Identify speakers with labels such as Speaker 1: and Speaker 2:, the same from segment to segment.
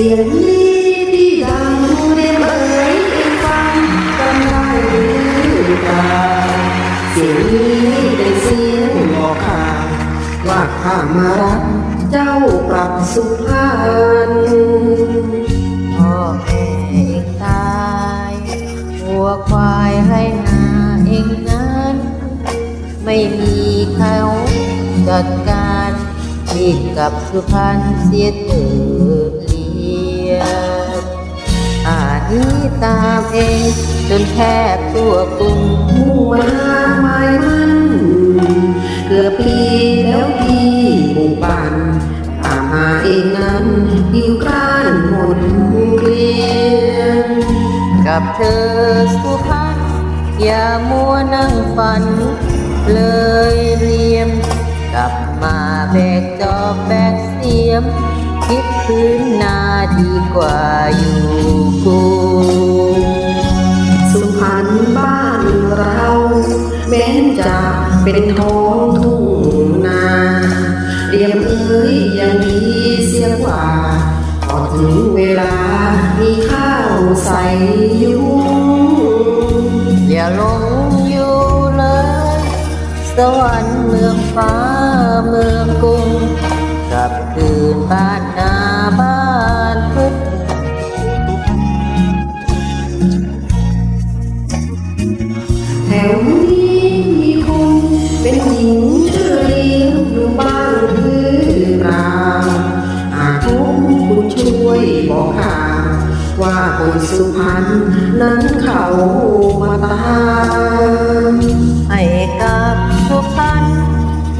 Speaker 1: เสียงนี้ที่ดังเรียกเอ่ยเองฟังกันได้หรือเปล่าเสียงนี้เป็นเสียงบอกข่าวว่าข้ามารับเจ้ากลับสุพรรณ
Speaker 2: พ่อแม่เองตายวัวควายไรนาเองนั้นไม่มีเขาจัดการที่กับสุพรรณเสียเถิด นี้ตามเอง จนแทบตัวกรุง
Speaker 1: มุ่งมาหมายมันเกือบปีแล้วพี่บุบันตามหาเองนั้นหิวกร้านหมดเกลียน
Speaker 2: กับเธอสุพรรณอย่ามัวนั่งฝัน เลยเรียม กลับมาแบกจอบแบกเสียม คิดพื้นนาดีกว่าอยู่
Speaker 1: เป็นท้องทุ่งนาเรียมเอ้ยยังดีเสียกว่าพอถึงเวลามีข้าวใส่ยุง
Speaker 2: อย่าหลงอยู่เลย สวรรค์เมืองฟ้า บ
Speaker 1: อกข่าวว่าคนสุพรรณนั้นเขามาตาม
Speaker 2: ให้กับสุพรรณ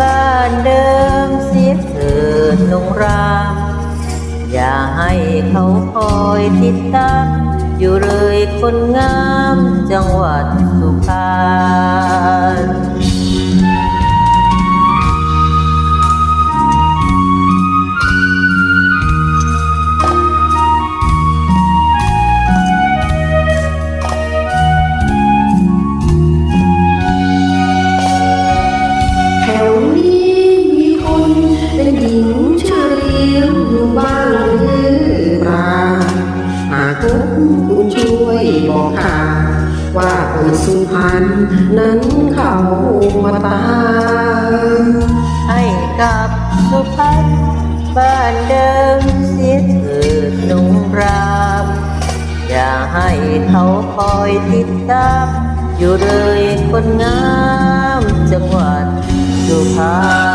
Speaker 2: บ้านเดิมเสียเถิดนงราม อย่าให้เขาคอยติดตามอยู่เลยคนงามจังหวัดสุพรรณ
Speaker 1: สุพรรณนั้นเขามาตาม
Speaker 2: ให้กับสุพรรณบ้านเดิมเสียเถิดนงราม อย่าให้เขาคอยติดตาม อยู่เลยคนงามจังหวัดสุพรรณ